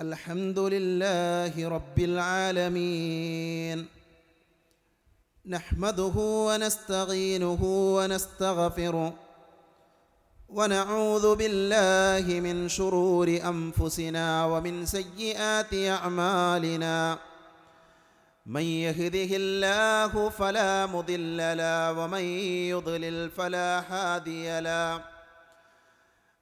الحمد لله رب العالمين. نحمده ونستعينه ونستغفره ونعوذ بالله من شرور أنفسنا ومن سيئات أعمالنا. من يهده الله فلا مضل له ومن يضلل فلا هادي له.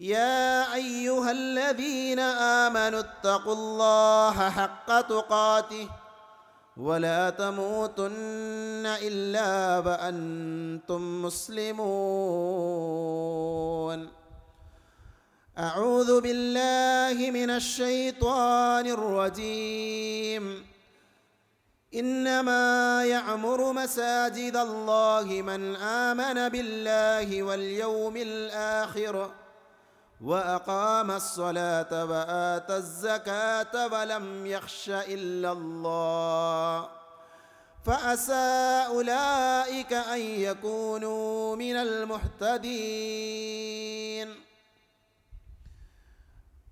يا أيها الذين آمنوا اتقوا الله حق تقاته ولا تموتن إلا وأنتم مسلمون. أعوذ بالله من الشيطان الرجيم. إنما يعمر مساجد الله من آمن بالله واليوم الآخر وأقام الصلاة وآتى الزكاة ولم يخش إلا الله فأسى أولئك أن يكونوا من المهتدين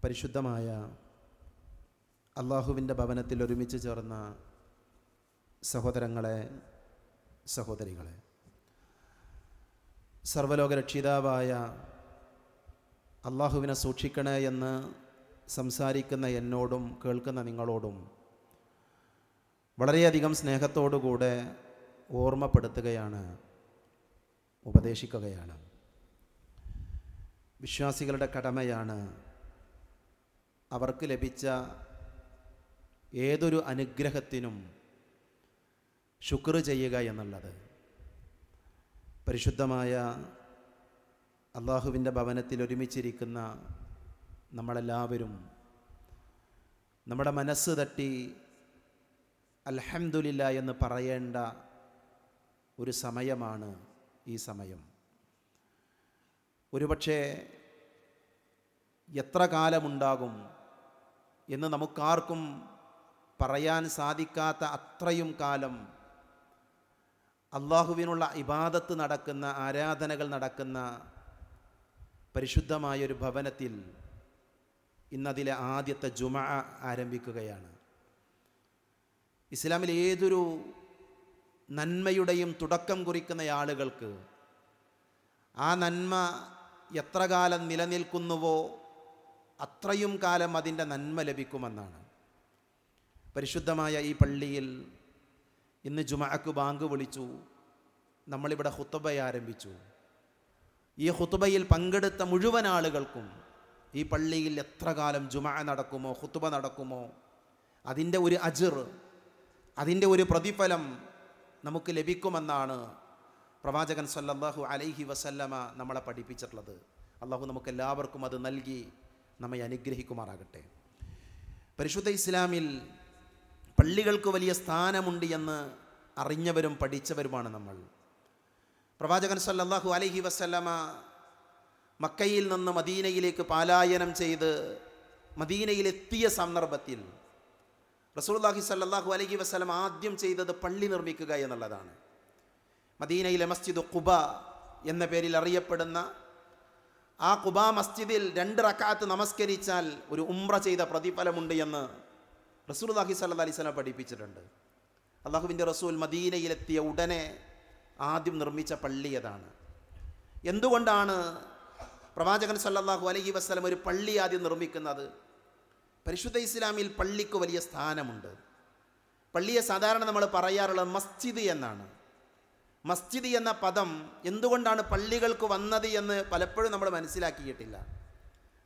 പരിശുദ്ധമായ അള്ളാഹുവിൻ്റെ ഭവനത്തിൽ ഒരുമിച്ച് ചേർന്ന സഹോദരങ്ങളെ സഹോദരികളെ സർവലോക രക്ഷിതാവായ അള്ളാഹുവിനെ സൂക്ഷിക്കണേ എന്ന് സംസാരിക്കുന്ന എന്നോടും കേൾക്കുന്ന നിങ്ങളോടും വളരെയധികം സ്നേഹത്തോടുകൂടെ ഓർമ്മപ്പെടുത്തുകയാണ് ഉപദേശിക്കുകയാണ്. വിശ്വാസികളുടെ കടമയാണ് അവർക്ക് ലഭിച്ച ഏതൊരു അനുഗ്രഹത്തിനും ശുക്ർ ചെയ്യുക എന്നുള്ളത്. പരിശുദ്ധമായ അള്ളാഹുവിന്റെ ഭവനത്തിൽ ഒരുമിച്ചിരിക്കുന്ന നമ്മളെല്ലാവരും നമ്മുടെ മനസ്സ് തട്ടി അൽഹംദുലില്ല എന്ന് പറയേണ്ട ഒരു സമയമാണ് ഈ സമയം. ഒരുപക്ഷെ എത്ര കാലമുണ്ടാകും എന്ന് നമുക്കാർക്കും പറയാൻ സാധിക്കാത്ത അത്രയും കാലം അള്ളാഹുവിനുള്ള ഇബാദത്ത് നടക്കുന്ന ആരാധനകൾ നടക്കുന്ന പരിശുദ്ധമായൊരു ഭവനത്തിൽ ഇന്നതിലെ ആദ്യത്തെ ജുമ ആരംഭിക്കുകയാണ്. ഇസ്ലാമിൽ ഏതൊരു നന്മയുടെയും തുടക്കം കുറിക്കുന്ന ആളുകൾക്ക് ആ നന്മ എത്ര കാലം നിലനിൽക്കുന്നുവോ അത്രയും കാലം അതിന്റെ നന്മ ലഭിക്കുമെന്നാണ്. പരിശുദ്ധമായ ഈ പള്ളിയിൽ ഇന്ന് ജുമഅക്ക് ബാങ്ക് വിളിച്ചു. നമ്മളിവിടെ ഹുത്തബ ആരംഭിച്ചു. ഈ ഹുത്തുബയിൽ പങ്കെടുത്ത മുഴുവൻ ആളുകൾക്കും ഈ പള്ളിയിൽ എത്ര കാലം ജുമ നടക്കുമോ ഹുത്തുബ നടക്കുമോ? അതിന്റെ ഒരു അജിർ അതിന്റെ ഒരു പ്രതിഫലം നമുക്ക് ലഭിക്കുമെന്നാണ് പ്രവാചകൻ സല്ലാഹു അലൈഹി വസല്ലമ നമ്മളെ പഠിപ്പിച്ചിട്ടുള്ളത്. അള്ളാഹു നമുക്ക് എല്ലാവർക്കും അത് നൽകി നമ്മെ അനുഗ്രഹിക്കുമാറാകട്ടെ. പരിശുദ്ധ ഇസ്ലാമിൽ പള്ളികൾക്ക് വലിയ സ്ഥാനമുണ്ട് എന്ന് അറിഞ്ഞവരും പഠിച്ചവരുമാണ് നമ്മൾ. പ്രവാചകൻ സല്ലാഹു അലഹി വസല്ലമ മക്കയിൽ നിന്ന് മദീനയിലേക്ക് പാലായനം ചെയ്ത് മദീനയിലെത്തിയ സന്ദർഭത്തിൽ റസൂലുള്ളാഹി സല്ലാഹു അലഹി വസ്ലം ആദ്യം ചെയ്തത് പള്ളി നിർമ്മിക്കുക എന്നുള്ളതാണ്. മദീനയിലെ മസ്ജിദ് കുബ എന്ന പേരിൽ അറിയപ്പെടുന്ന ആ കുബ മസ്ജിദിൽ രണ്ട് റക്കാത്ത് നമസ്കരിച്ചാൽ ഒരു ഉംറ ചെയ്ത പ്രതിഫലമുണ്ട് എന്ന് റസൂൽഹി സല്ല അലൈഹി പഠിപ്പിച്ചിട്ടുണ്ട്. അള്ളാഹുവിന്റെ റസൂൽ മദീനയിലെത്തിയ ഉടനെ ആദ്യം നിർമ്മിച്ച പള്ളി അതാണ് എന്തുകൊണ്ടാണ് പ്രവാചകൻ സല്ലാഹു അലഹി വസ്ലം ഒരു പള്ളി ആദ്യം നിർമ്മിക്കുന്നത്? പരിശുദ്ധ ഇസ്ലാമിൽ പള്ളിക്ക് വലിയ സ്ഥാനമുണ്ട്. പള്ളിയെ സാധാരണ നമ്മൾ പറയാറുള്ളത് മസ്ജിദ് എന്നാണ്. മസ്ജിദ് എന്ന പദം എന്തുകൊണ്ടാണ് പള്ളികൾക്ക് വന്നത് എന്ന് പലപ്പോഴും നമ്മൾ മനസ്സിലാക്കിയിട്ടില്ല.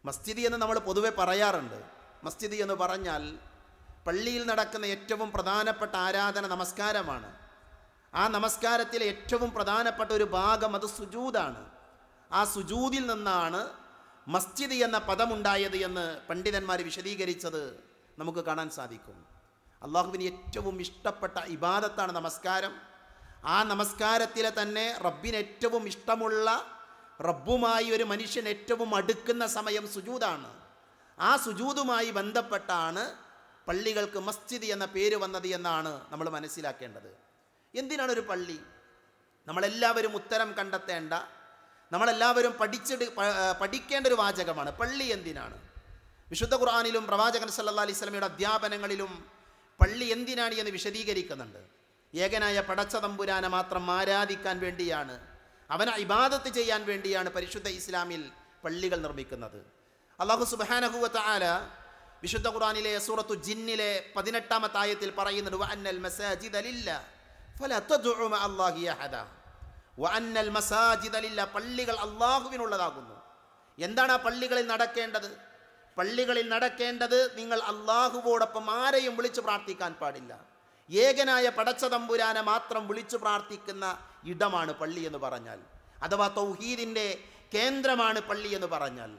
മസ്ജിദ് എന്ന് നമ്മൾ പൊതുവെ പറയാറുണ്ട്. മസ്ജിദ് എന്ന് പറഞ്ഞാൽ പള്ളിയിൽ നടക്കുന്ന ഏറ്റവും പ്രധാനപ്പെട്ട ആരാധന നമസ്കാരമാണ്. ആ നമസ്കാരത്തിലെ ഏറ്റവും പ്രധാനപ്പെട്ട ഒരു ഭാഗം അത് സുജൂദാണ് ആ സുജൂദിൽ നിന്നാണ് മസ്ജിദ് എന്ന പദമുണ്ടായത് എന്ന് പണ്ഡിതന്മാർ വിശദീകരിച്ചത് നമുക്ക് കാണാൻ സാധിക്കും. അള്ളാഹുവിന് ഏറ്റവും ഇഷ്ടപ്പെട്ട ഇബാദത്താണ് നമസ്കാരം. ആ നമസ്കാരത്തിലെ തന്നെ റബ്ബിന് ഏറ്റവും ഇഷ്ടമുള്ള റബ്ബുമായി ഒരു മനുഷ്യൻ ഏറ്റവും അടുക്കുന്ന സമയം സുജൂദാണ് ആ സുജൂതുമായി ബന്ധപ്പെട്ടാണ് പള്ളികൾക്ക് മസ്ജിദ് എന്ന പേര് വന്നത് എന്നാണ് നമ്മൾ മനസ്സിലാക്കേണ്ടത്. എന്തിനാണ് ഒരു പള്ളി? നമ്മളെല്ലാവരും ഉത്തരം കണ്ടെത്തേണ്ട നമ്മളെല്ലാവരും പഠിച്ചെടു പഠിക്കേണ്ട ഒരു വാചകമാണ്. പള്ളി എന്തിനാണ്? വിശുദ്ധ ഖുർആാനിലും പ്രവാചകൻ സല്ലാ അലൈഹി സ്വലമിയുടെ അധ്യാപനങ്ങളിലും പള്ളി എന്തിനാണ് എന്ന് വിശദീകരിക്കുന്നുണ്ട്. ഏകനായ പടച്ച തമ്പുരാനെ മാത്രം ആരാധിക്കാൻ വേണ്ടിയാണ് അവനെ ഇബാദത്ത് ചെയ്യാൻ വേണ്ടിയാണ് പരിശുദ്ധ ഇസ്ലാമിൽ പള്ളികൾ നിർമ്മിക്കുന്നത്. അള്ളാഹു സുബാനഹുത്ത ആല വിശുദ്ധ ഖുർആനിലെ സൂറത്തു ജിന്നിലെ പതിനെട്ടാമത്തെ ആയത്തിൽ പറയുന്നുണ്ട് അന്നൽ മസാജിദ ലില്ല ഫല തദുഉമ മഅ അല്ലാഹി അഹദ." വഅന്നൽ മസാജിദ ലില്ല പള്ളികൾ അള്ളാഹുവിനുള്ളതാകുന്നു എന്താണ് ആ പള്ളികളിൽ നടക്കേണ്ടത്? പള്ളികളിൽ നടക്കേണ്ടത് നിങ്ങൾ അള്ളാഹുവോടൊപ്പം ആരെയും വിളിച്ചു പ്രാർത്ഥിക്കാൻ പാടില്ല. ഏകനായ പടച്ച തമ്പുരാനെ മാത്രം വിളിച്ചു പ്രാർത്ഥിക്കുന്ന ഇടമാണ് പള്ളി എന്ന് പറഞ്ഞാൽ. അഥവാ തൗഹീദിന്റെ കേന്ദ്രമാണ് പള്ളി എന്ന് പറഞ്ഞാൽ.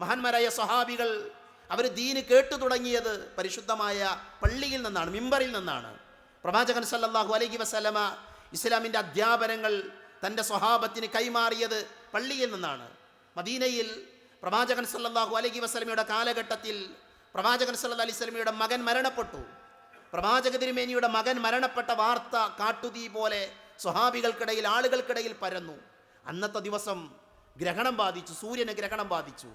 മഹാന്മാരായ സ്വഹാബികൾ അവർ ദീന് കേട്ടു തുടങ്ങിയത് പരിശുദ്ധമായ പള്ളിയിൽ നിന്നാണ് മിമ്പറിൽ നിന്നാണ്. പ്രവാചകൻ സല്ലാഹു അലൈഹി വസല്ലമ ഇസ്ലാമിന്റെ അധ്യാപനങ്ങൾ തന്റെ സ്വഹാബത്തിന് കൈമാറിയത് പള്ളിയിൽ നിന്നാണ്. മദീനയിൽ പ്രവാചകൻ സല്ലാഹു അലൈഹി വസല്ലമയുടെ കാലഘട്ടത്തിൽ പ്രവാചകൻ സല്ല അലൈഹി വസല്ലമയുടെ മകൻ മരണപ്പെട്ടു. പ്രവാചക തിരുമേനിയുടെ മകൻ മരണപ്പെട്ട വാർത്ത കാട്ടുതീ പോലെ സ്വഹാബികൾക്കിടയിൽ ആളുകൾക്കിടയിൽ പരന്നു. അന്നത്തെ ദിവസം ഗ്രഹണം ബാധിച്ചു സൂര്യന് ഗ്രഹണം ബാധിച്ചു.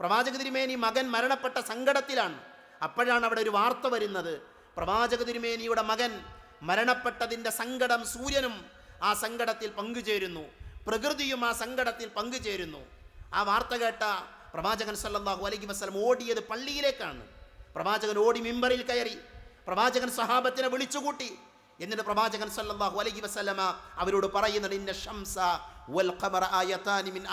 പ്രവാചക തിരുമേനി മകൻ മരണപ്പെട്ട സങ്കടത്തിലാണ്. അപ്പോഴാണ് അവിടെ ഒരു വാർത്ത വരുന്നത്. പ്രവാചക തിരുമേനിയുടെ മകൻ മരണപ്പെട്ടതിന്റെ സങ്കടം സൂര്യനും ആ സങ്കടത്തിൽ പങ്കുചേരുന്നു. പ്രകൃതിയും ആ സങ്കടത്തിൽ പങ്കുചേരുന്നു. ആ വാർത്ത കേട്ട പ്രവാചകൻ സല്ലാഹു അലൈഹി വസ്ലം ഓടിയത് പള്ളിയിലേക്കാണ്. പ്രവാചകൻ ഓടി മിമ്പറിൽ കയറി. പ്രവാചകൻ സഹാബത്തിനെ വിളിച്ചുകൂട്ടി. എന്നിട്ട് പ്രവാചകൻ സല്ലാഹു അലൈഹി വസല്ലമ അവരോട് പറയുന്നുണ്ട് ഇന്ന ഷംസ വൽ മിൻ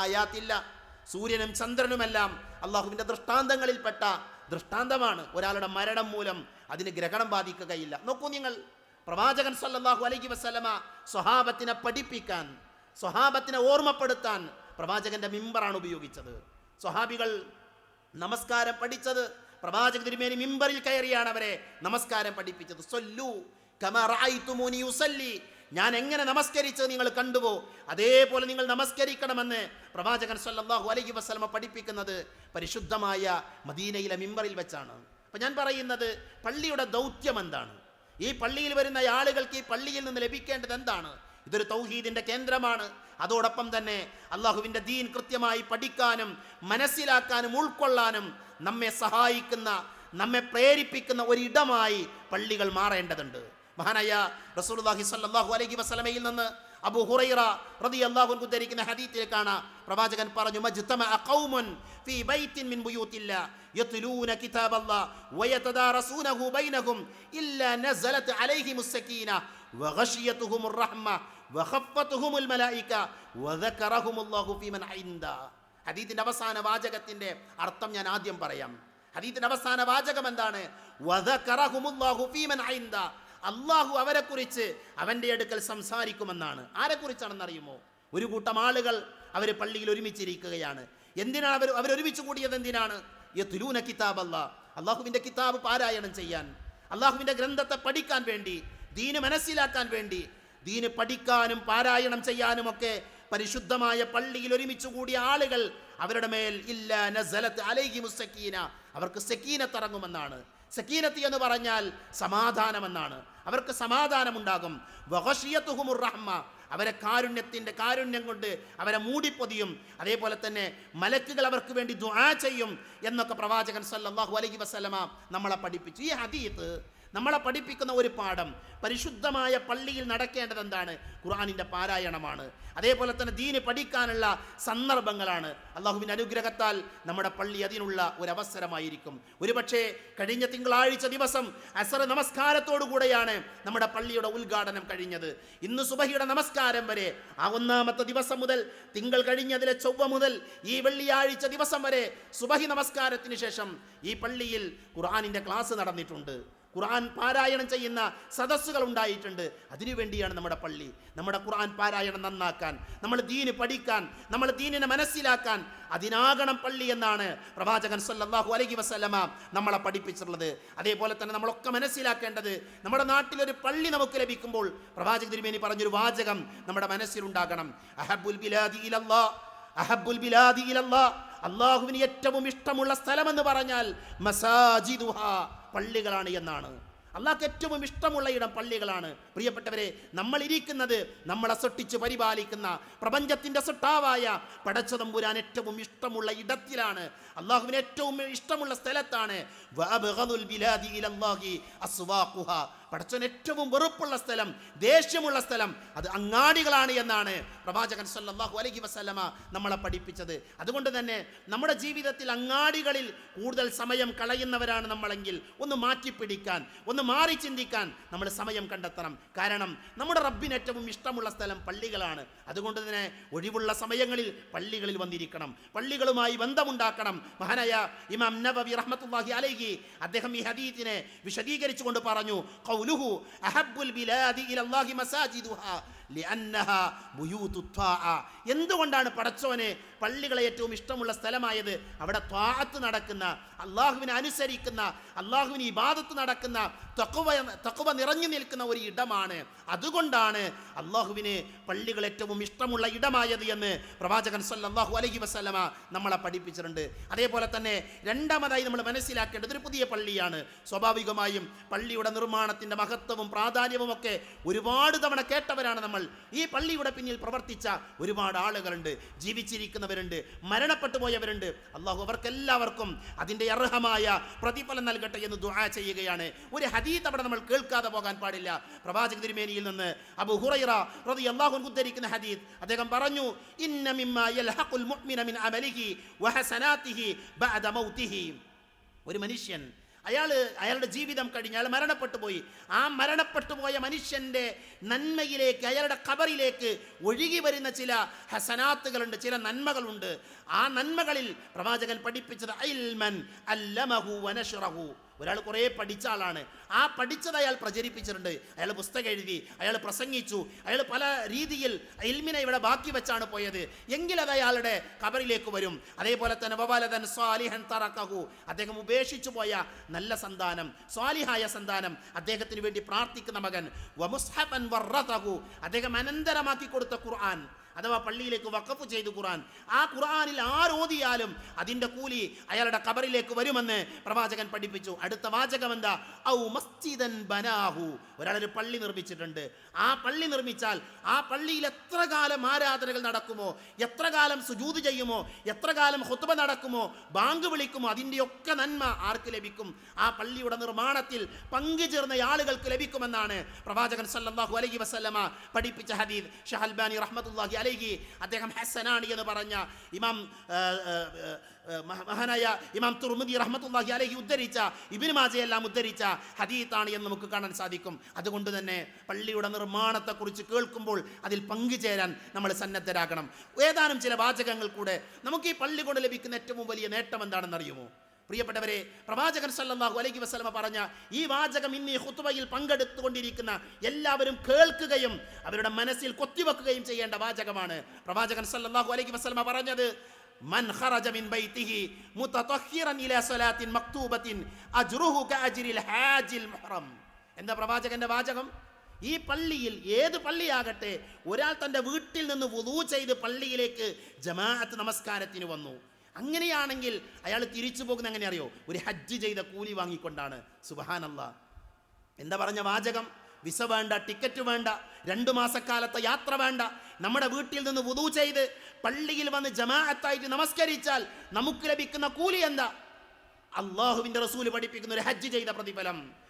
സൂര്യനും ചന്ദ്രനുമെല്ലാം അള്ളാഹുവിന്റെ ദൃഷ്ടാന്തങ്ങളിൽപ്പെട്ട ദൃഷ്ടാന്തമാണ്. ഒരാളുടെ മരണം മൂലം അതിന് ഗ്രഹണം ബാധിക്കുകയില്ല. നോക്കൂ നിങ്ങൾ പ്രവാചകൻ സല്ലാഹു അലൈഹി വസ്ലമ സ്വഹാബത്തിനെ പഠിപ്പിക്കാൻ സ്വഹാബത്തിനെ ഓർമ്മപ്പെടുത്താൻ പ്രവാചകന്റെ മിമ്പറാണ് ഉപയോഗിച്ചത്. സ്വഹാബികൾ നമസ്കാരം പഠിച്ചത് പ്രവാചക തിരുമേനി മിമ്പറിൽ കയറിയാണ് അവരെ നമസ്കാരം പഠിപ്പിച്ചത്. സൊല്ലു ഞാൻ എങ്ങനെ നമസ്കരിച്ചത് നിങ്ങൾ കണ്ടുപോ അതേപോലെ നിങ്ങൾ നമസ്കരിക്കണമെന്ന് പ്രവാചകൻ സല്ലാഹു അലൈഹി വസ്ലമ പഠിപ്പിക്കുന്നത് പരിശുദ്ധമായ മദീനയിലെ മിമ്പറിൽ വെച്ചാണ്. അപ്പം ഞാൻ പറയുന്നത് പള്ളിയുടെ ദൗത്യം എന്താണ്? ഈ പള്ളിയിൽ വരുന്ന ആളുകൾക്ക് ഈ പള്ളിയിൽ നിന്ന് ലഭിക്കേണ്ടത് എന്താണ്? ഇതൊരു തൗഹീദിന്റെ കേന്ദ്രമാണ്. അതോടൊപ്പം തന്നെ അള്ളാഹുവിന്റെ ദീൻ കൃത്യമായി പഠിക്കാനും മനസ്സിലാക്കാനും ഉൾക്കൊള്ളാനും നമ്മെ സഹായിക്കുന്ന നമ്മെ പ്രേരിപ്പിക്കുന്ന ഒരിടമായി പള്ളികൾ മാറേണ്ടതുണ്ട്. മഹാനായ റസൂലുള്ളാഹി സ്വല്ലല്ലാഹു അലൈഹി വസല്ലമയിൽ നിന്ന് അബൂ ഹുറൈറ റളിയല്ലാഹു അൻഹു ഉദ്ധരിക്കുന്ന ഹദീത്തിലേക്കാണ് കാണാം പ്രവാചകൻ പറഞ്ഞു ഹദീസിന്റെ അവസാന വാചകത്തിന്റെ അർത്ഥം ഞാൻ ആദ്യം പറയാം. ഹദീസിന്റെ അവസാന വാചകം എന്താണ് അള്ളാഹു അവരെ കുറിച്ച് അവന്റെ അടുക്കൽ സംസാരിക്കുമെന്നാണ്. ആരെക്കുറിച്ചാണെന്ന് അറിയുമോ ഒരു കൂട്ടം ആളുകൾ അവർ പള്ളിയിൽ ഒരുമിച്ചിരിക്കുകയാണ്. എന്തിനാണ് അവർ അവരൊരുമിച്ച് കൂടിയത് എന്തിനാണ്? യുലൂന കിതാബ് അല്ല അള്ളാഹുവിന്റെ കിതാബ് പാരായണം ചെയ്യാൻ. അള്ളാഹുവിന്റെ ഗ്രന്ഥത്തെ പഠിക്കാൻ വേണ്ടി ദീന് മനസ്സിലാക്കാൻ വേണ്ടി ദീന് പഠിക്കാനും പാരായണം ചെയ്യാനും ഒക്കെ പരിശുദ്ധമായ പള്ളിയിൽ ഒരുമിച്ച് കൂടിയ ആളുകൾ അവരുടെ മേൽ ഇല്ല നസലത്ത് അലൈഹി മുസക്കീന അവർക്ക് സെക്കീന ഇറങ്ങുമെന്നാണ്. സക്കീനത്ത് എന്ന് പറഞ്ഞാൽ സമാധാനമെന്നാണ്. അവർക്ക് സമാധാനമുണ്ടാകും. വഹഷിയത്തുഹുമുർ റഹ്മ അവരെ കാരുണ്യത്തിന്റെ കാരുണ്യം കൊണ്ട് അവരെ മൂടിപ്പൊതിയും. അതേപോലെ തന്നെ മലക്കുകൾ അവർക്ക് വേണ്ടി ദുആ ചെയ്യും എന്നൊക്കെ പ്രവാചകൻ സല്ലല്ലാഹു അലൈഹി വസല്ലമ നമ്മളെ പഠിപ്പിച്ചു. ഈ ഹദീത്ത് നമ്മളെ പഠിപ്പിക്കുന്ന ഒരു പാഠം പരിശുദ്ധമായ പള്ളിയിൽ നടക്കേണ്ടത് എന്താണ്? ഖുർആാനിന്റെ പാരായണമാണ്. അതേപോലെ തന്നെ ദീന് പഠിക്കാനുള്ള സന്ദർഭങ്ങളാണ്. അള്ളാഹുവിന്റെ അനുഗ്രഹത്താൽ നമ്മുടെ പള്ളി അതിനുള്ള ഒരു അവസരമായിരിക്കും ഒരുപക്ഷെ കഴിഞ്ഞ തിങ്കളാഴ്ച ദിവസം അസർ നമസ്കാരത്തോടു കൂടെയാണ് നമ്മുടെ പള്ളിയുടെ ഉദ്ഘാടനം കഴിഞ്ഞത്. ഇന്ന് സുബഹിയുടെ നമസ്കാരം വരെ ആ ഒന്നാമത്തെ ദിവസം മുതൽ തിങ്കൾ കഴിഞ്ഞതിലെ ചൊവ്വ മുതൽ ഈ വെള്ളിയാഴ്ച ദിവസം വരെ സുബഹി നമസ്കാരത്തിന് ശേഷം ഈ പള്ളിയിൽ ഖുർആാനിന്റെ ക്ലാസ് നടന്നിട്ടുണ്ട്. ഖുർആൻ പാരായണം ചെയ്യുന്ന സദസ്സുകൾ ഉണ്ടായിട്ടുണ്ട്. അതിനുവേണ്ടിയാണ് നമ്മുടെ പള്ളി. നമ്മുടെ ഖുർആൻ പാരായണം നന്നാക്കാൻ നമ്മൾ ദീന് പഠിക്കാൻ നമ്മൾ ദീനിനെ മനസ്സിലാക്കാൻ അതിനാകണം പള്ളി എന്നാണ് പ്രവാചകൻ സല്ലല്ലാഹു അലൈഹി വസല്ലമ നമ്മളെ പഠിപ്പിച്ചിട്ടുള്ളത്. അതേപോലെ തന്നെ നമ്മളൊക്കെ മനസ്സിലാക്കേണ്ടത് നമ്മുടെ നാട്ടിലൊരു പള്ളി നമുക്ക് ലഭിക്കുമ്പോൾ പ്രവാചക തിരുമേനി പറഞ്ഞൊരു വാചകം നമ്മുടെ മനസ്സിലുണ്ടാകണം. അഹബുൽ ബിലാദി ഇലല്ലാ അഹബുൽ ബിലാദി ഇലല്ലാ അള്ളാഹുവിന് ഏറ്റവും ഇഷ്ടമുള്ള സ്ഥലമെന്ന് പറഞ്ഞാൽ മസാജിദുഹ. പള്ളികളാണ് എന്നാണ്. അള്ളാഹ്ക്ക് ഏറ്റവും ഇഷ്ടമുള്ള ഇടം പള്ളികളാണ്. പ്രിയപ്പെട്ടവരെ നമ്മൾ നമ്മളെ സൃഷ്ടിച്ച് പരിപാലിക്കുന്ന പ്രപഞ്ചത്തിന്റെ സൃഷ്ടാവായ പടച്ചതമ്പുരാൻ ഏറ്റവും ഇഷ്ടമുള്ള ഇടത്തിലാണ്. അള്ളാഹുവിന് ഏറ്റവും ഇഷ്ടമുള്ള സ്ഥലത്താണ്. പടച്ചവൻ ഏറ്റവും വെറുപ്പുള്ള സ്ഥലം ദേഷ്യമുള്ള സ്ഥലം അത് അങ്ങാടികളാണ് എന്നാണ് പ്രവാചകൻ സല്ലാഹു അലഹി വസ്ലമ നമ്മളെ പഠിപ്പിച്ചത്. അതുകൊണ്ട് തന്നെ നമ്മുടെ ജീവിതത്തിൽ അങ്ങാടികളിൽ കൂടുതൽ സമയം കളയുന്നവരാണ് നമ്മളെങ്കിൽ ഒന്ന് മാറ്റിപ്പിടിക്കാൻ ഒന്ന് മാറി ചിന്തിക്കാൻ നമ്മൾ സമയം കണ്ടെത്തണം. കാരണം നമ്മുടെ റബ്ബിന് ഏറ്റവും ഇഷ്ടമുള്ള സ്ഥലം പള്ളികളാണ്. അതുകൊണ്ട് തന്നെ ഒഴിവുള്ള സമയങ്ങളിൽ പള്ളികളിൽ വന്നിരിക്കണം. പള്ളികളുമായി ബന്ധമുണ്ടാക്കണം. മഹാനായ ഇമാം നബവി റഹ്മത്തുള്ളാഹി അലൈഹി അദ്ദേഹം ഈ ഹദീത്തിനെ വിശദീകരിച്ചുകൊണ്ട് പറഞ്ഞു قوله أحب البلاد إلى الله مساجدها എന്തുകൊണ്ടാണ് പടച്ചോനെ പള്ളികളെ ഏറ്റവും ഇഷ്ടമുള്ള സ്ഥലമായത്? അവിടെ ത്വാഅത്ത് നടക്കുന്ന അള്ളാഹുവിനെ അനുസരിക്കുന്ന അള്ളാഹുവിന് ഇബാദത്ത് നടക്കുന്ന തക്കുവ തക്കുവ നിറഞ്ഞു നിൽക്കുന്ന ഒരു ഇടമാണ്. അതുകൊണ്ടാണ് അള്ളാഹുവിന് പള്ളികൾ ഏറ്റവും ഇഷ്ടമുള്ള ഇടമായത് എന്ന് പ്രവാചകൻ സല്ലല്ലാഹു അലൈഹി വസല്ലമ നമ്മളെ പഠിപ്പിച്ചിട്ടുണ്ട്. അതേപോലെ തന്നെ രണ്ടാമതായി നമ്മൾ മനസ്സിലാക്കേണ്ടത് ഒരു പുതിയ പള്ളിയാണ്. സ്വാഭാവികമായും പള്ളിയുടെ നിർമ്മാണത്തിന്റെ മഹത്വവും പ്രാധാന്യവും ഒക്കെ ഒരുപാട് തവണ കേട്ടവരാണ് നമ്മൾ ഈ പള്ളിയുടെ പിന്നിൽ പ്രവർത്തിച്ച ഒരുപാട് ആളുകളുണ്ട് ജീവിച്ചിരിക്കുന്നവരുണ്ട് മരണപ്പെട്ടു പോയവരുണ്ട്. അള്ളാഹു അവർക്കെല്ലാവർക്കും അതിന്റെ അർഹമായ പ്രതിഫലം നൽകട്ടെ എന്ന് ദുആ ചെയ്യുകയാണ്. ഒരു ഹദീത്ത് അവിടെ നമ്മൾ കേൾക്കാതെ പോകാൻ പാടില്ല. പ്രവാചക തിരുമേനിയിൽ നിന്ന് അബു ഹുറൈറ റളിയല്ലാഹു അൻഹു ഉദ്ധരിക്കുന്ന ഹദീത്ത് അദ്ദേഹം പറഞ്ഞു ഇന്ന മിമ്മാ യൽഹഖുൽ മുഅ്മിന മിൻ അമലിഹി വഹസനാതിഹി ബഅദ മൗതിഹി ഒരു മനുഷ്യൻ അയാൾ അയാളുടെ ജീവിതം കഴിഞ്ഞ് അയാൾ മരണപ്പെട്ടു പോയി. ആ മരണപ്പെട്ടു പോയ മനുഷ്യന്റെ നന്മയിലേക്ക് അയാളുടെ ഖബറിലേക്ക് ഒഴുകി വരുന്ന ചില ഹസനാത്തുകളുണ്ട് ചില നന്മകളുണ്ട്. ആ നന്മകളിൽ പ്രവാചകൻ പഠിപ്പിച്ചത് ഇൽമൻ അല്ലമഹു വനഷറഹു. ഒരാൾ കുറേ പഠിച്ച ആളാണ്. ആ പഠിച്ചത് അയാൾ പ്രചരിപ്പിച്ചിട്ടുണ്ട്. അയാൾ പുസ്തകം എഴുതി അയാൾ പ്രസംഗിച്ചു അയാൾ പല രീതിയിൽ ഇൽമിനെ ഇവിടെ ബാക്കി വെച്ചാണ് പോയത്. എങ്കിലത് അയാളുടെ കബറിലേക്ക് വരും. അതേപോലെ തന്നെ ബബാലതൻ സ്വാലിഹൻ തറക്കഹു. അദ്ദേഹം ഉപേക്ഷിച്ചു പോയ നല്ല സന്താനം സ്വാലിഹായ സന്താനം അദ്ദേഹത്തിന് വേണ്ടി പ്രാർത്ഥിക്കുന്ന മകൻ. വമുസ്ഹബൻ വർറതഹു അദ്ദേഹം അനന്തരമാക്കി കൊടുത്ത ഖുർആൻ. അഥവാ പള്ളിയിലേക്ക് വഖഫ് ചെയ്തു ഖുർആൻ ആ ഖുർആനിൽ ആരോദിയാലും അതിന്റെ കൂലി അയാളുടെ കബറിലേക്ക് വരുമെന്ന് പ്രവാചകൻ പഠിപ്പിച്ചു. അടുത്ത വാചകം എന്താ? ഔ മസ്ജിദൻ ബനാഹു. ഒരാളൊരു പള്ളി നിർമ്മിച്ചിട്ടുണ്ട്. ആ പള്ളി നിർമ്മിച്ചാൽ ആ പള്ളിയിൽ എത്ര കാലം ആരാധനകൾ നടക്കുമോ എത്ര കാലം സുജൂത് ചെയ്യുമോ എത്ര കാലം ഹുത്തുബ നടക്കുമോ ബാങ്ക് വിളിക്കുമോ അതിന്റെയൊക്കെ നന്മ ആർക്ക് ലഭിക്കും? ആ പള്ളിയുടെ നിർമ്മാണത്തിൽ പങ്കുചേർന്ന ആളുകൾക്ക് ലഭിക്കുമെന്നാണ് പ്രവാചകൻ സല്ലാഹു അലൈഹി വസ്ലമ പഠിപ്പിച്ച ഹദീദ് ഷഹൽബാനി റഹ്മത്തുള്ളാഹി അലൈഹി അദ്ദേഹം ഹസനാണ് എന്ന് പറഞ്ഞ ഇമാം മഹാനായ ഇമാം തുർമുദി റഹ്മത്തുള്ളാഹി അലഹി ഉദ്ധരിച്ച ഇബിന് മാജയെല്ലാം ഉദ്ധരിച്ച ഹദീത്താണ് എന്ന് നമുക്ക് കാണാൻ സാധിക്കും. അതുകൊണ്ട് തന്നെ പള്ളിയുടെ നിർമ്മാണത്തെക്കുറിച്ച് കേൾക്കുമ്പോൾ അതിൽ പങ്കുചേരാൻ നമ്മൾ സന്നദ്ധരാകണം. ഏതാനും ചില വാചകങ്ങൾ കൂടെ നമുക്ക് ഈ പള്ളി കൊണ്ട് ലഭിക്കുന്ന ഏറ്റവും വലിയ നേട്ടം എന്താണെന്ന് അറിയുമോ പ്രിയപ്പെട്ടവരെ പ്രവാചകൻ സല്ലാഹു അലൈഹി വസ്ലമ പറഞ്ഞ ഈ വാചകം ഇന്ന് ഈ ഹുത്തുബയിൽ പങ്കെടുത്തുകൊണ്ടിരിക്കുന്ന എല്ലാവരും കേൾക്കുകയും അവരുടെ മനസ്സിൽ കൊത്തിവെക്കുകയും ചെയ്യേണ്ട വാചകമാണ്. പ്രവാചകൻ സല്ലാഹു അലൈഹി വസ്ലമ പറഞ്ഞത് മൻ ഖറജ മിൻ ബൈതിഹി മുതതഹിറൻ ഇലാ സലാത്തിൻ മക്തൂബത്തിൻ അജ്റുഹു കഅജ്രിൽ ഹാജിൽ മുഹ്റം. എന്താ പ്രവാചകന്റെ വാചകം? ഈ പള്ളിയിൽ ഏത് പള്ളിയാകട്ടെ ഒരാൾ തന്റെ വീട്ടിൽ നിന്ന് വുളൂ ചെയ്ത് പള്ളിയിലേക്ക് ജമാഅത്ത് നമസ്കാരത്തിന് വന്നു. അങ്ങനെയാണെങ്കിൽ അയാൾ തിരിച്ചു പോകുന്ന എങ്ങനെ അറിയോ? ഒരു ഹജ്ജ് ചെയ്ത കൂലി വാങ്ങിക്കൊണ്ടാണ്. സുബഹാനല്ല. എന്താ പറഞ്ഞ വാചകം? വിസ വേണ്ട ടിക്കറ്റ് വേണ്ട രണ്ടു മാസക്കാലത്തെ യാത്ര വേണ്ട. നമ്മുടെ വീട്ടിൽ നിന്ന് വുതു ചെയ്ത് പള്ളിയിൽ വന്ന് ജമാഅത്തായിട്ട് നമസ്കരിച്ചാൽ നമുക്ക് ലഭിക്കുന്ന കൂലി എന്താ? അള്ളാഹുവിന്റെ റസൂൽ പഠിപ്പിക്കുന്ന ഒരു ഹജ്ജ് ചെയ്ത പ്രതിഫലം.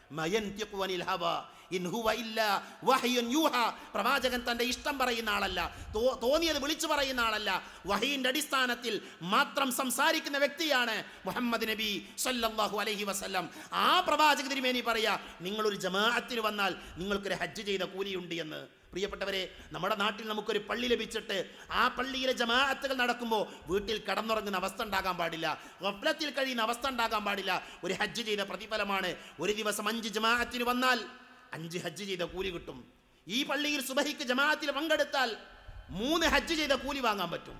പ്രവാചകൻ തന്റെ ഇഷ്ടം പറയുന്ന ആളല്ല തോന്നിയത് വിളിച്ചു പറയുന്ന ആളല്ല. വഹീന്റെ അടിസ്ഥാനത്തിൽ മാത്രം സംസാരിക്കുന്ന വ്യക്തിയാണ് മുഹമ്മദ് നബി സല്ലാഹു അലഹി വസല്ലം. ആ പ്രവാചക തിരുമേനി പറയാ നിങ്ങളൊരു ജമാഅത്തിന് വന്നാൽ നിങ്ങൾക്കൊരു ഹജ്ജ് ചെയ്ത കൂലിയുണ്ട് എന്ന്. പ്രിയപ്പെട്ടവരെ നമ്മുടെ നാട്ടിൽ നമുക്കൊരു പള്ളി ലഭിച്ചിട്ട് ആ പള്ളിയിലെ ജമാഅത്തുകൾ നടക്കുമ്പോൾ വീട്ടിൽ കടന്നുറങ്ങുന്ന അവസ്ഥ ഉണ്ടാകാൻ പാടില്ല. വഫ്ലത്തിൽ കഴിയുന്ന അവസ്ഥ ഉണ്ടാകാൻ പാടില്ല. ഒരു ഹജ്ജ് ചെയ്ത പ്രതിഫലമാണ്. ഒരു ദിവസം അഞ്ച് ജമാഅത്തിന് വന്നാൽ അഞ്ച് ഹജ്ജ് ചെയ്ത കൂലി കിട്ടും. ഈ പള്ളിയിൽ സുബഹിക്ക് ജമാഅത്തിൽ പങ്കെടുത്താൽ മൂന്ന് ഹജ്ജ് ചെയ്ത കൂലി വാങ്ങാൻ പറ്റും.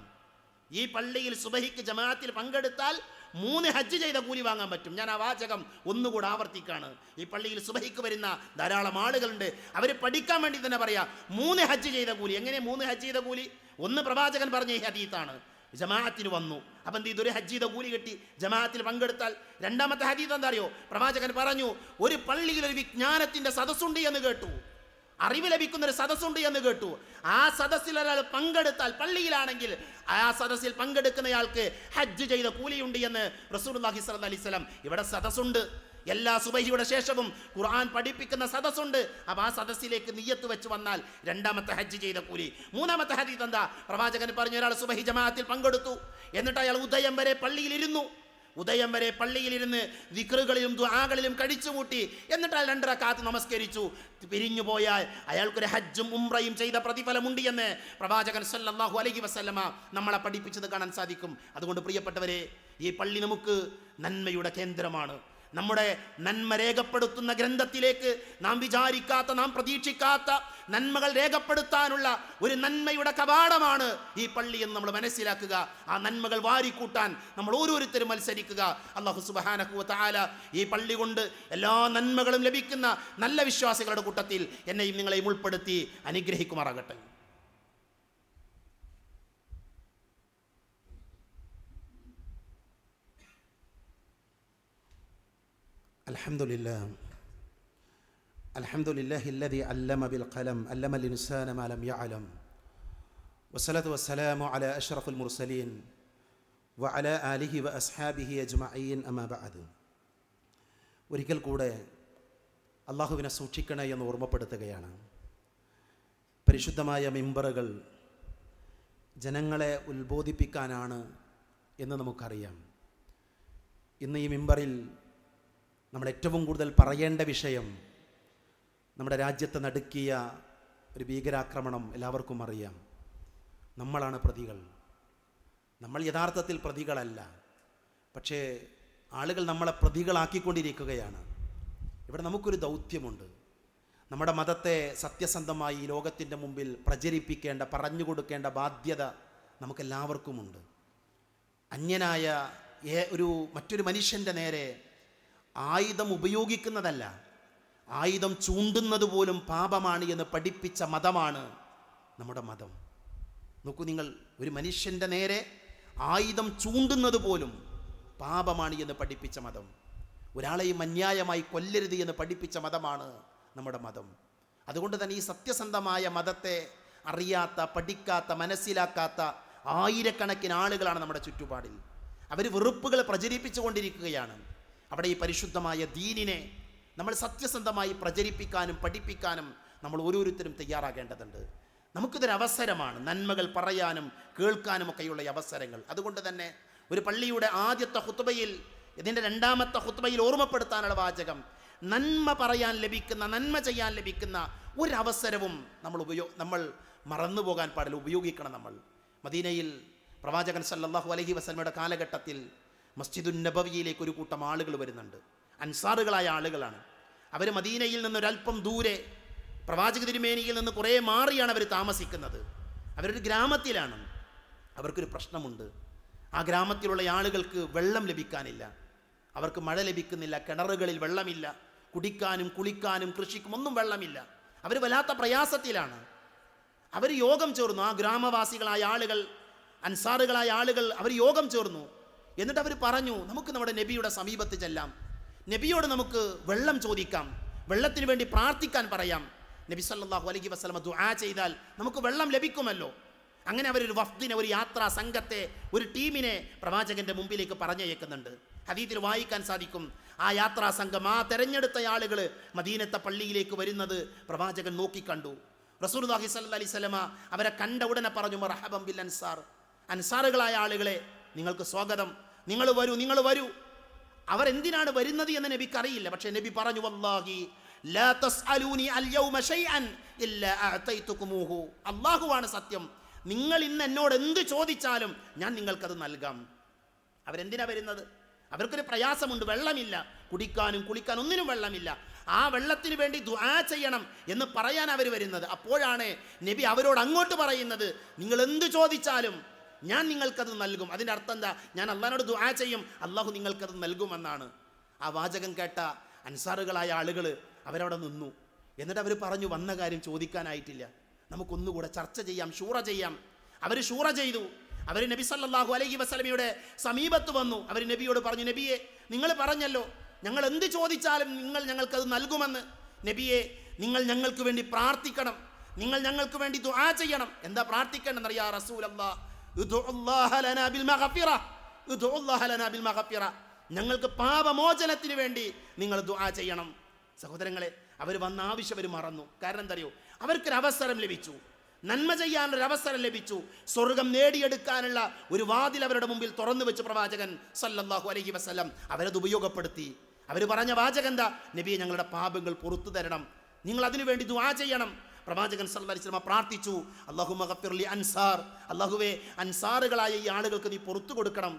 ഈ പള്ളിയിൽ സുബഹിക്ക് ജമാഅത്തിൽ പങ്കെടുത്താൽ മൂന്ന് ഹജ്ജ് ചെയ്ത കൂലി വാങ്ങാൻ പറ്റും. ഞാൻ ആ വാചകം ഒന്നുകൂടെ ആവർത്തിക്കാണ്. ഈ പള്ളിയിൽ സുബഹിക്ക് വരുന്ന ധാരാളം ആളുകളുണ്ട്. അവർ പഠിക്കാൻ വേണ്ടി തന്നെ പറയാം മൂന്ന് ഹജ്ജ് ചെയ്ത കൂലി. എങ്ങനെ മൂന്ന് ഹജ്ജ് ചെയ്ത കൂലി? ഒന്ന് പ്രവാചകൻ പറഞ്ഞ ഈ ഹദീത്താണ്. ജമാഅത്തിന് വന്നു. അപ്പം എന്ത് ഒരു ഹജ്ജ് ചെയ്ത കൂലി കിട്ടി. ജമാഅത്തിൽ പങ്കെടുത്താൽ രണ്ടാമത്തെ ഹദീത് എന്താ അറിയോ? പ്രവാചകൻ പറഞ്ഞു ഒരു പള്ളിയിൽ ഒരു വിജ്ഞാനത്തിന്റെ സദസ്സുണ്ട് എന്ന് കേട്ടു. അറിവ് ലഭിക്കുന്ന ഒരു സദസ്സുണ്ട് എന്ന് കേട്ടു. ആ സദസ്സിൽ ഒരാൾ പങ്കെടുത്താൽ പള്ളിയിലാണെങ്കിൽ ആ സദസ്സിൽ പങ്കെടുക്കുന്നയാൾക്ക് ഹജ്ജ് ചെയ്ത കൂലിയുണ്ട് എന്ന് സ്വല്ലല്ലാഹി അലൈഹി വസല്ലം ഇവിടെ സദസ്സുണ്ട്. എല്ലാ സുബഹിയുടെ ശേഷവും ഖുർആൻ പഠിപ്പിക്കുന്ന സദസ്സുണ്ട്. അപ്പൊ ആ സദസ്സിലേക്ക് നീയത്ത് വെച്ച് വന്നാൽ രണ്ടാമത്തെ ഹജ്ജ് ചെയ്ത കൂലി. മൂന്നാമത്തെ ഹജ്ജ് എന്താ? പ്രവാചകൻ പറഞ്ഞു ഒരാൾ സുബഹി ജമാഅത്തിൽ പങ്കെടുത്തു. എന്നിട്ട് അയാൾ ഉദയം വരെ പള്ളിയിലിരുന്നു ഉദയം വരെ പള്ളിയിലിരുന്ന് വിക്രുകളിലും ദുആകളിലും കഴിച്ചുകൂട്ടി എന്നിട്ട് അയാൾ രണ്ടര കാത്ത് നമസ്കരിച്ചു. പിരിഞ്ഞു പോയാൽ അയാൾക്കൊരു ഹജ്ജും ഉംറയും ചെയ്ത പ്രതിഫലമുണ്ട് എന്ന് പ്രവാചകൻ സല്ലല്ലാഹു അലൈഹി വസല്ലമ നമ്മളെ പഠിപ്പിച്ചത് കാണാൻ സാധിക്കും. അതുകൊണ്ട് പ്രിയപ്പെട്ടവരെ ഈ പള്ളി നമുക്ക് നന്മയുടെ കേന്ദ്രമാണ്. നമ്മുടെ നന്മ രേഖപ്പെടുത്തുന്ന ഗ്രന്ഥത്തിലേക്ക് നാം വിചാരിക്കാത്ത നാം പ്രതീക്ഷിക്കാത്ത നന്മകൾ രേഖപ്പെടുത്താനുള്ള ഒരു നന്മയുടെ കവാടമാണ് ഈ പള്ളി എന്ന് നമ്മൾ മനസ്സിലാക്കുക. ആ നന്മകൾ വാരിക്കൂട്ടാൻ നമ്മൾ ഓരോരുത്തരും മത്സരിക്കുക. അള്ളാഹു സുബാനഹു താല ഈ പള്ളി കൊണ്ട് എല്ലാ നന്മകളും ലഭിക്കുന്ന നല്ല വിശ്വാസികളുടെ കൂട്ടത്തിൽ എന്നെയും നിങ്ങളെയും ഉൾപ്പെടുത്തി അനുഗ്രഹിക്കുമാറാകട്ടെ. الحمد لله الحمد لله الذي علم بالقلم علم الإنسان ما لم يعلم والصلاة والسلام على أشرف المرسلين وعلى آله وأصحابه أجمعين أما بعد ഒരിക്കൽ കൂടെ അള്ളാഹുവിനെ സൂക്ഷിക്കണേ എന്ന് ഓർമ്മപ്പെടുത്തുകയാണ് പരിശുദ്ധമായ മിമ്പറുകൾ ജനങ്ങളെ ഉത്ബോധിപ്പിക്കാനാണ് എന്ന് നമുക്കറിയാം ഇന്ന് ഈ മിമ്പറിൽ നമ്മൾ ഏറ്റവും കൂടുതൽ പറയേണ്ട വിഷയം നമ്മുടെ രാജ്യത്തെ നടുക്കിയ ഒരു ഭീകരാക്രമണം എല്ലാവർക്കും അറിയാം. നമ്മളാണ് പ്രതികൾ. നമ്മൾ യഥാർത്ഥത്തിൽ പ്രതികളല്ല. പക്ഷേ ആളുകൾ നമ്മളെ പ്രതികളാക്കിക്കൊണ്ടിരിക്കുകയാണ്. ഇവിടെ നമുക്കൊരു ദൗത്യമുണ്ട്. നമ്മുടെ മതത്തെ സത്യസന്ധമായി ഈ ലോകത്തിന്റെ മുമ്പിൽ പ്രചരിപ്പിക്കേണ്ട പറഞ്ഞു കൊടുക്കേണ്ട ബാധ്യത നമുക്കെല്ലാവർക്കുമുണ്ട്. അന്യനായ ഒരു മറ്റൊരു മനുഷ്യന്റെ നേരെ ആയുധം ഉപയോഗിക്കുന്നതല്ല. ആയുധം ചൂണ്ടുന്നത് പോലും പാപമാണ് എന്ന് പഠിപ്പിച്ച മതമാണ് നമ്മുടെ മതം. നോക്കൂ നിങ്ങൾ ഒരു മനുഷ്യന്റെ നേരെ ആയുധം ചൂണ്ടുന്നത് പോലും പാപമാണ് എന്ന് പഠിപ്പിച്ച മതം. ഒരാളെയും അന്യായമായി കൊല്ലരുത് എന്ന് പഠിപ്പിച്ച മതമാണ് നമ്മുടെ മതം. അതുകൊണ്ട് തന്നെ ഈ സത്യസന്ധമായ മതത്തെ അറിയാത്ത പഠിക്കാത്ത മനസ്സിലാക്കാത്ത ആയിരക്കണക്കിന് ആളുകളാണ് നമ്മുടെ ചുറ്റുപാടിൽ. അവർ വെറുപ്പുകൾ പ്രചരിപ്പിച്ചു കൊണ്ടിരിക്കുകയാണ് അവിടെ ഈ പരിശുദ്ധമായ ദീനിനെ നമ്മൾ സത്യസന്ധമായി പ്രചരിപ്പിക്കാനും പഠിപ്പിക്കാനും നമ്മൾ ഓരോരുത്തരും തയ്യാറാകേണ്ടതുണ്ട്. നമുക്കിതൊരു അവസരമാണ് നന്മകൾ പറയാനും കേൾക്കാനും ഒക്കെയുള്ള അവസരങ്ങൾ. അതുകൊണ്ട് തന്നെ ഒരു പള്ളിയുടെ ആദ്യത്തെ ഹുത്തുബയിൽ ഇതിന്റെ രണ്ടാമത്തെ ഹുത്തുബയിൽ ഓർമ്മപ്പെടുത്താനുള്ള വാചകം നന്മ പറയാൻ ലഭിക്കുന്ന നന്മ ചെയ്യാൻ ലഭിക്കുന്ന ഒരവസരവും നമ്മൾ ഉപയോഗ നമ്മൾ മറന്നു പോകാൻ പാടില്ല ഉപയോഗിക്കണം നമ്മൾ. മദീനയിൽ പ്രവാചകൻ സല്ലാഹു അലഹി വസല്ലമയുടെ കാലഘട്ടത്തിൽ മസ്ജിദുൻ നബവിയിലേക്ക് ഒരു കൂട്ടം ആളുകൾ വരുന്നുണ്ട്. അൻസാറുകളായ ആളുകളാണ്. അവർ മദീനയിൽ നിന്ന് ഒരല്പം ദൂരെ പ്രവാചക തിരുമേനിയിൽ നിന്ന് കുറേ മാറിയാണ് അവർ താമസിക്കുന്നത്. അവരൊരു ഗ്രാമത്തിലാണ്. അവർക്കൊരു പ്രശ്നമുണ്ട്. ആ ഗ്രാമത്തിലുള്ള ആളുകൾക്ക് വെള്ളം ലഭിക്കാനില്ല. അവർക്ക് മഴ ലഭിക്കുന്നില്ല കിണറുകളിൽ വെള്ളമില്ല കുടിക്കാനും കുളിക്കാനും കൃഷിക്കും ഒന്നും വെള്ളമില്ല. അവർ വല്ലാത്ത പ്രയാസത്തിലാണ്. അവർ യോഗം ചേർന്നു. ആ ഗ്രാമവാസികളായ ആളുകൾ അൻസാറുകളായ ആളുകൾ അവർ യോഗം ചേർന്നു. എന്നിട്ട് അവർ പറഞ്ഞു നമുക്ക് നമ്മുടെ നബിയുടെ സമീപത്ത് ചെല്ലാം. നബിയോട് നമുക്ക് വെള്ളം ചോദിക്കാം. വെള്ളത്തിന് വേണ്ടി പ്രാർത്ഥിക്കാൻ പറയാം. നബി സല്ലല്ലാഹു അലൈഹി വസല്ലമ ദുആ ചെയ്താൽ നമുക്ക് വെള്ളം ലഭിക്കുമല്ലോ. അങ്ങനെ അവരൊരു വഫ്ദിനെ ഒരു യാത്രാ സംഘത്തെ ഒരു ടീമിനെ പ്രവാചകന്റെ മുമ്പിലേക്ക് പറഞ്ഞയക്കുന്നുണ്ട്. ഹദീത്തിൽ വായിക്കാൻ സാധിക്കും ആ യാത്രാ സംഘം ആ തെരഞ്ഞെടുത്ത ആളുകൾ മദീനത്തെ പള്ളിയിലേക്ക് വരുന്നത് പ്രവാചകൻ നോക്കിക്കണ്ടു. റസൂലുള്ളാഹി സല്ല അലൈഹി സ്വലമ അവരെ കണ്ട ഉടനെ പറഞ്ഞു മറഹബം ബിൽ അൻസാർ. അൻസാറുകളായ ആളുകളെ നിങ്ങൾക്ക് സ്വാഗതം. നിങ്ങൾ വരൂ നിങ്ങൾ വരൂ. അവരെന്തിനാണ് വരുന്നത് എന്ന് നബിക്ക് അറിയില്ല പക്ഷെ നബി പറഞ്ഞു വല്ലാഹി അള്ളാഹുവാണ് സത്യം. നിങ്ങൾ ഇന്ന് എന്നോട് എന്ത് ചോദിച്ചാലും ഞാൻ നിങ്ങൾക്കത് നൽകാം. അവരെന്തിനാ വരുന്നത്? അവർക്കൊരു പ്രയാസമുണ്ട് വെള്ളമില്ല. കുടിക്കാനും കുളിക്കാനും ഒന്നിനും വെള്ളമില്ല. ആ വെള്ളത്തിന് വേണ്ടി ദുആ ചെയ്യണം എന്ന് പറയാൻ അവർ വരുന്നത്. അപ്പോഴാണ് നബി അവരോട് അങ്ങോട്ട് പറയുന്നത് നിങ്ങൾ എന്ത് ചോദിച്ചാലും ഞാൻ നിങ്ങൾക്കത് നൽകും. അതിന്റെ അർത്ഥം എന്താ? ഞാൻ അള്ളഹാനോട് ദുആ ചെയ്യും. അള്ളാഹു നിങ്ങൾക്കത് നൽകുമെന്നാണ്. ആ വാചകം കേട്ട അൻസാറുകളായ ആളുകൾ അവരവിടെ നിന്നു. എന്നിട്ട് അവർ പറഞ്ഞു വന്ന കാര്യം ചോദിക്കാനായിട്ടില്ല. നമുക്കൊന്നുകൂടെ ചർച്ച ചെയ്യാം ഷൂറ ചെയ്യാം. അവർ ഷൂറ ചെയ്തു. അവർ നബി സല്ലല്ലാഹു അലൈഹി വസല്ലമയുടെ സമീപത്ത് വന്നു. അവർ നബിയോട് പറഞ്ഞു നബിയെ നിങ്ങൾ പറഞ്ഞല്ലോ. ഞങ്ങൾ എന്ത് ചോദിച്ചാലും നിങ്ങൾ ഞങ്ങൾക്കത് നൽകുമെന്ന്. നബിയെ നിങ്ങൾ ഞങ്ങൾക്ക് വേണ്ടി പ്രാർത്ഥിക്കണം. നിങ്ങൾ ഞങ്ങൾക്ക് വേണ്ടി ദുആ ചെയ്യണം. എന്താ പ്രാർത്ഥിക്കേണ്ടെന്ന് എന്നറിയാ റസൂലല്ലാ? ഞങ്ങൾക്ക് പാപമോചനത്തിന് വേണ്ടി നിങ്ങൾ ദുആ ചെയ്യണം. സഹോദരങ്ങളെ അവർ വന്ന ആവശ്യം അവർ മറന്നു. കാരണം എന്താ അറിയോ അവർക്കൊരു അവസരം ലഭിച്ചു. നന്മ ചെയ്യാനൊരു അവസരം ലഭിച്ചു. സ്വർഗം നേടിയെടുക്കാനുള്ള ഒരു വാതിൽ അവരുടെ മുമ്പിൽ തുറന്നു വെച്ച് പ്രവാചകൻ സല്ലല്ലാഹു അലൈഹി വസല്ലം അവരത് ഉപയോഗപ്പെടുത്തി. അവർ പറഞ്ഞ വാചകം എന്താ? നബിയെ ഞങ്ങളുടെ പാപങ്ങൾ പുറത്തു തരണം. നിങ്ങൾ അതിനു വേണ്ടി ദുആ ചെയ്യണം. പ്രവാചകൻ സല്ലല്ലാഹി അലൈഹി വസല്ലം പ്രാർത്ഥിച്ചു അല്ലാഹു മഗ്ഫിർലി അൻസാർ അല്ലാഹുവേ അൻസാറുകളായ ഈ ആളുകൾക്ക് നീ പുറത്തു കൊടുക്കണം.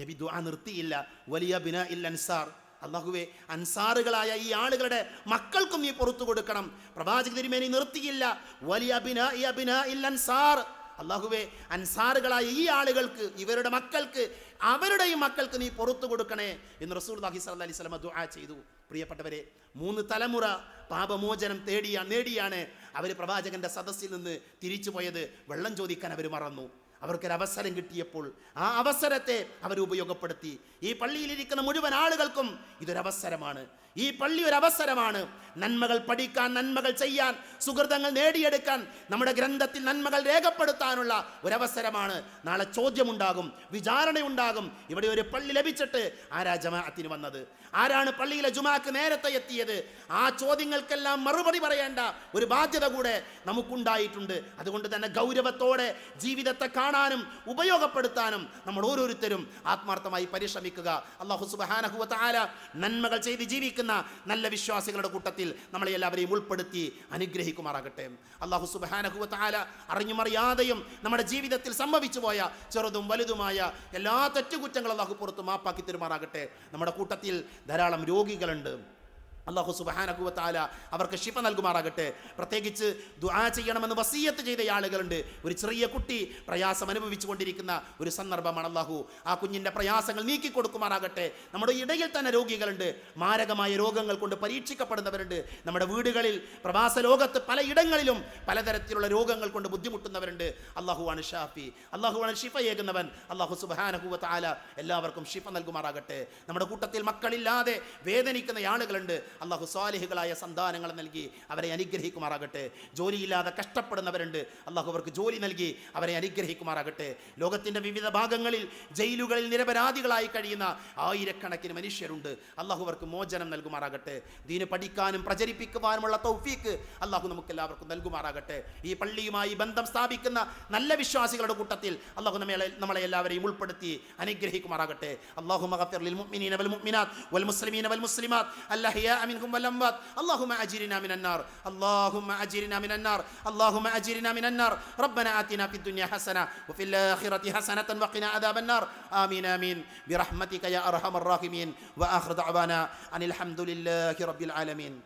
നബി ദുആ നിർത്തിയില്ല വലിയ ബിന ഇൽ അൻസാർ അള്ളാഹുവെ അൻസാറുകളായ ഈ ആളുകളുടെ മക്കൾക്കും നീ പുറത്തു കൊടുക്കണം. പ്രവാചക തിരുമേനി നിർത്തിയില്ല വലിയ ബിന ഈ അബിന ഇൽ അൻസാർ അള്ളാഹുവെ അൻസാറുകളായ ഈ ആളുകൾക്ക് ഇവരുടെ മക്കൾക്ക് അവരുടെയും മക്കൾക്ക് നീ പുറത്തു കൊടുക്കണേ എന്ന് റസൂൽ അലൈഹി സ്വലം അലൈഹി സ്വലമ ദുആ ചെയ്തു. പ്രിയപ്പെട്ടവരെ മൂന്ന് തലമുറ പാപമോചനം തേടിയ നേടിയാണ് അവർ പ്രവാചകന്റെ സദസ്സിൽ നിന്ന് തിരിച്ചു പോയത്. വെള്ളം ചോദിക്കാൻ അവർ മറന്നു. അവർക്കൊരു അവസരം കിട്ടിയപ്പോൾ ആ അവസരത്തെ അവർ ഉപയോഗപ്പെടുത്തി. ഈ പള്ളിയിലിരിക്കുന്ന മുഴുവൻ ആളുകൾക്കും ഇതൊരവസരമാണ്. ഈ പള്ളി ഒരു അവസരമാണ്. നന്മകൾ പഠിക്കാൻ നന്മകൾ ചെയ്യാൻ സുഹൃതങ്ങൾ നേടിയെടുക്കാൻ നമ്മുടെ ഗ്രന്ഥത്തിൽ നന്മകൾ രേഖപ്പെടുത്താനുള്ള ഒരവസരമാണ്. നാളെ ചോദ്യമുണ്ടാകും വിചാരണയുണ്ടാകും. ഇവിടെ ഒരു പള്ളി ലഭിച്ചിട്ട് ആരാ ജമാഅത്തിന് വന്നത്? ആരാണ് പള്ളിയിലെ ജുമാക്ക് നേരത്തെ എത്തിയത്? ആ ചോദ്യങ്ങൾക്കെല്ലാം മറുപടി പറയേണ്ട ഒരു ബാധ്യത കൂടെ നമുക്കുണ്ടായിട്ടുണ്ട്. അതുകൊണ്ട് തന്നെ ഗൗരവത്തോടെ ജീവിതത്തെ കാണാനും ഉപയോഗപ്പെടുത്താനും നമ്മൾ ഓരോരുത്തരും ആത്മാർത്ഥമായി പരിശ്രമിക്കുക. അള്ളാഹു സുബാനഹുവ താല നന്മകൾ ചെയ്ത് ജീവിക്കുന്ന നല്ല വിശ്വാസികളുടെ കൂട്ടത്തിൽ നമ്മളെ എല്ലാവരെയും ഉൾപ്പെടുത്തി അനുഗ്രഹിക്കുമാറാകട്ടെ. അള്ളാഹു സുബാനഹുല അറിഞ്ഞുമറിയാതെയും നമ്മുടെ ജീവിതത്തിൽ സംഭവിച്ചു പോയ ചെറുതും വലുതുമായ എല്ലാ തെറ്റുകുറ്റങ്ങളും അള്ളാഹു പുറത്ത് മാപ്പാക്കി തരുമാറാകട്ടെ. നമ്മുടെ കൂട്ടത്തിൽ ധാരാളം രോഗികളുണ്ട്. അള്ളാഹു സുബാനകുവത്താല അവർക്ക് ശിഫ നൽകുമാറാകട്ടെ. പ്രത്യേകിച്ച് ദുആ ചെയ്യണമെന്ന് വസീയത്ത് ചെയ്ത ആളുകളുണ്ട്. ഒരു ചെറിയ കുട്ടി പ്രയാസം അനുഭവിച്ചു കൊണ്ടിരിക്കുന്ന ഒരു സന്ദർഭമാണ് അള്ളാഹു ആ കുഞ്ഞിന്റെ പ്രയാസങ്ങൾ നീക്കി കൊടുക്കുമാറാകട്ടെ നമ്മുടെ ഇടയിൽ തന്നെ രോഗികളുണ്ട്. മാരകമായ രോഗങ്ങൾ കൊണ്ട് പരീക്ഷിക്കപ്പെടുന്നവരുണ്ട്. നമ്മുടെ വീടുകളിൽ പ്രവാസ ലോകത്ത് പലയിടങ്ങളിലും പലതരത്തിലുള്ള രോഗങ്ങൾ കൊണ്ട് ബുദ്ധിമുട്ടുന്നവരുണ്ട്. അള്ളാഹുവാണ് ഷാഫി. അള്ളാഹുവാണ് ഷിഫ ഏകുന്നവൻ. അള്ളാഹു സുബാനഹുവത്താല എല്ലാവർക്കും ഷിഫ നൽകുമാറാകട്ടെ. നമ്മുടെ കൂട്ടത്തിൽ മക്കളില്ലാതെ വേദനിക്കുന്ന ആളുകളുണ്ട്. അള്ളാഹു സ്വാലിഹികളായ സന്താനങ്ങൾ നൽകി അവരെ അനുഗ്രഹിക്കുമാറാകട്ടെ. ജോലിയില്ലാതെ കഷ്ടപ്പെടുന്നവരുണ്ട്. അള്ളാഹു അവർക്ക് ജോലി നൽകി അവരെ അനുഗ്രഹിക്കുമാറാകട്ടെ. ലോകത്തിന്റെ വിവിധ ഭാഗങ്ങളിൽ ജയിലുകളിൽ നിരപരാധികളായി കഴിയുന്ന ആയിരക്കണക്കിന് മനുഷ്യരുണ്ട്. അള്ളാഹു അവർക്ക് മോചനം നൽകുമാറാകട്ടെ. ദീന് പഠിക്കാനും പ്രചരിപ്പിക്കുവാനുമുള്ള തൗഫീക്ക് അള്ളാഹു നമുക്കെല്ലാവർക്കും നൽകുമാറാകട്ടെ. ഈ പള്ളിയുമായി ബന്ധം സ്ഥാപിക്കുന്ന നല്ല വിശ്വാസികളുടെ കൂട്ടത്തിൽ അള്ളാഹു നമ്മെ നമ്മളെ എല്ലാവരെയും ഉൾപ്പെടുത്തി അനുഗ്രഹിക്കുമാറാകട്ടെ. അള്ളാഹു മഗഫിർ ലിൽ മുഅ്മിനീന വൽ മുഅ്മിനാത്ത് വൽ മുസ്ലിമീന വൽ മുസ്ലിമാത്ത്. منهم اللهم أجرنا من النار. اللهم أجرنا من النار. اللهم أجرنا من النار. ربنا آتنا في الدنيا حسنة وفي الآخرة حسنة وقنا عذاب النار. آمين آمين. برحمتك يا أرحم الراحمين. وآخر دعوانا أن الحمد لله رب العالمين.